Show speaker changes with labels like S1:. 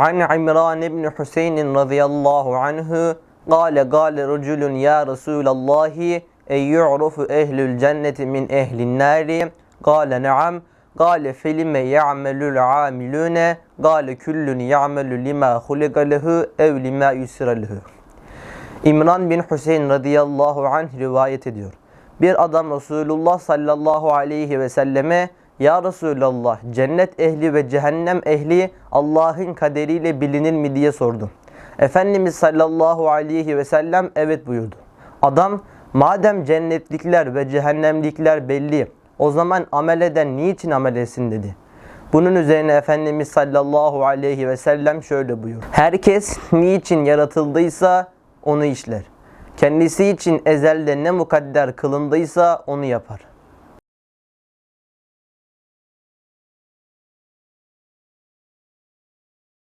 S1: عن عمران بن حسين رضي الله عنه قال قال رجل يا رسول الله أن يعرف أهل الجنة من أهل النار قال نعم قال فلم يعمل العاملون قال كل يعمل لما خلق له أو لما يسر له İmran bin Hüseyin radıyallahu anh rivayet ediyor. Bir adam Resulullah sallallahu aleyhi ve selleme ya Resulallah cennet ehli ve cehennem ehli Allah'ın kaderiyle bilinir mi diye sordu. Efendimiz sallallahu aleyhi ve sellem evet buyurdu. Adam madem cennetlikler ve cehennemlikler belli o zaman amel eden niçin amel etsin dedi. Bunun üzerine Efendimiz sallallahu aleyhi ve sellem şöyle buyur. Herkes niçin yaratıldıysa onu işler. Kendisi için ezelde ne mukadder kılındıysa onu yapar.